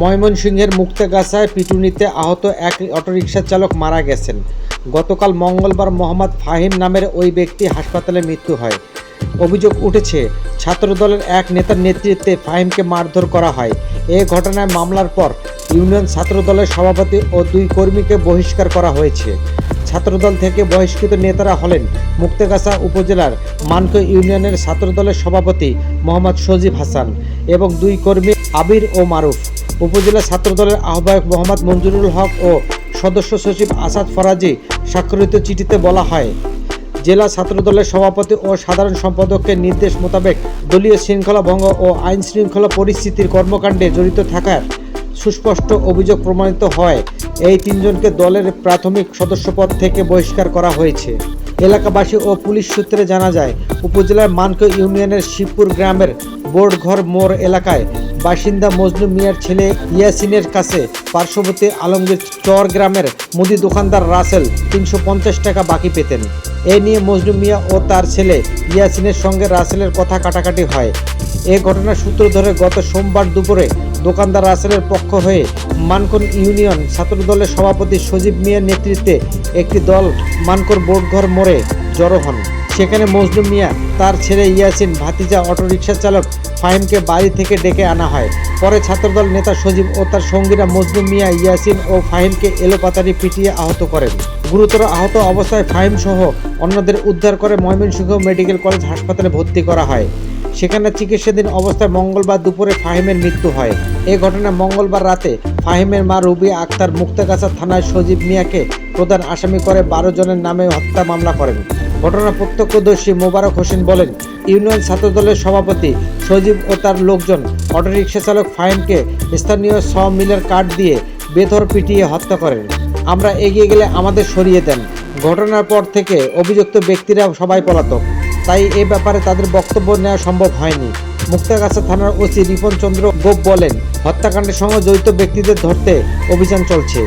ময়মনসিংহের মুক্তাগাছায় পিটুনিতে আহত এক অটোরিকশা চালক মারা গেছেন। গতকাল মঙ্গলবার মোহাম্মদ ফাহিম নামের ওই ব্যক্তি হাসপাতালে মৃত্যু হয়। অভিযোগ উঠেছে, ছাত্রদলের এক নেতার নেতৃত্বে ফাহিমকে মারধর করা হয়। এ ঘটনায় মামলার পর ইউনিয়ন ছাত্রদলের সভাপতি ও দুই কর্মীকে বহিষ্কার করা হয়েছে। ছাত্রদল থেকে বহিষ্কৃত নেতারা হলেন মুক্তাগাছা উপজেলার মানকো ইউনিয়নের ছাত্রদলের সভাপতি মোহাম্মদ সজীব হাসান এবং দুই কর্মী আবির ও মারুফ। উপজেলা ছাত্রদলের আহ্বায়ক মোহাম্মদ মঞ্জুরুল হক ও সদস্য সচিব আসাদ ফরাজি স্বাক্ষরিত চিঠিতে বলা হয়, জেলা ছাত্রদলের সভাপতি ও সাধারণ সম্পাদকের নির্দেশ মোতাবেক দলীয় শৃঙ্খলা ভঙ্গ ও আইন শৃঙ্খলা পরিস্থিতির কর্মকাণ্ডে জড়িত থাকার সুস্পষ্ট অভিযোগ প্রমাণিত হয়। এই তিনজনকে দলের প্রাথমিক সদস্যপদ থেকে বহিষ্কার করা হয়েছে। এলাকাবাসী ও পুলিশ সূত্রে জানা যায়, উপজেলার মানক ইউনিয়নের শিবপুর গ্রামের বোর্ডঘর মোড় এলাকায় বাসিন্দা মজনু মিয়ার ছেলে ইয়াসিনের কাছে পার্শ্ববর্তী আলমগীর চর গ্রামের মুদি দোকানদার রাসেল তিনশো পঞ্চাশ টাকা বাকি পেতেন। এ নিয়ে মজনু মিয়া ও তার ছেলে ইয়াসিনের সঙ্গে রাসেলের কথা কাটাকাটি হয়। এ ঘটনার সূত্র ধরে গত সোমবার দুপুরে দোকানদার রাসেলের পক্ষ হয়ে মানকন ইউনিয়ন ছাত্রদলের সভাপতি সজীব মিয়ার নেতৃত্বে একটি দল মানকর বোর্ডঘর মোড়ে জড়ো হন। সেখানে মজনু মিয়া, তার ছেলে ইয়াসিন ভাতিজা অটোরিকশা চালক ফাহিমকে বাড়ি থেকে ডেকে আনা হয়। পরে ছাত্রদল নেতা সজীব ও তার সঙ্গীরা মজনু মিয়া, ইয়াসিন ও ফাহিমকে এলোপাতারি পিটিয়ে আহত করেন। গুরুতর আহত অবস্থায় ফাহিম সহ অন্যদের উদ্ধার করে ময়মনসিংহ মেডিকেল কলেজ হাসপাতালে ভর্তি করা হয়। সেখানে চিকিৎসাধীন অবস্থায় মঙ্গলবার দুপুরে ফাহিমের মৃত্যু হয়। এ ঘটনায় মঙ্গলবার রাতে ফাহিমের মা রুবি আক্তার মুক্তাগাছা থানায় সজীব মিয়াকে প্রধান আসামি করে বারো জনের নামে হত্যা মামলা করেন। ঘটনা প্রত্যক্ষদর্শী মোবারক হোসেন বলেন, ইউনিয়ন ছাত্রদলের সভাপতি সজীব ও তার লোকজন অটোরিকশা চালক ফাহিমকে স্থানীয় স মিলের কাঠ দিয়ে বেধর পিটিয়ে হত্যা করেন। আমরা এগিয়ে গেলে আমাদের সরিয়ে দেন। ঘটনার পর থেকে অভিযুক্ত ব্যক্তিরা সবাই পলাতক। তাই এ ব্যাপারে তাদের বক্তব্য নেওয়া সম্ভব হয়নি। মুক্তাগাছা থানার ওসি রিপন চন্দ্র গোপ বলেন, হত্যাকাণ্ডের সঙ্গে জড়িত ব্যক্তিদের ধরতে অভিযান চলছে।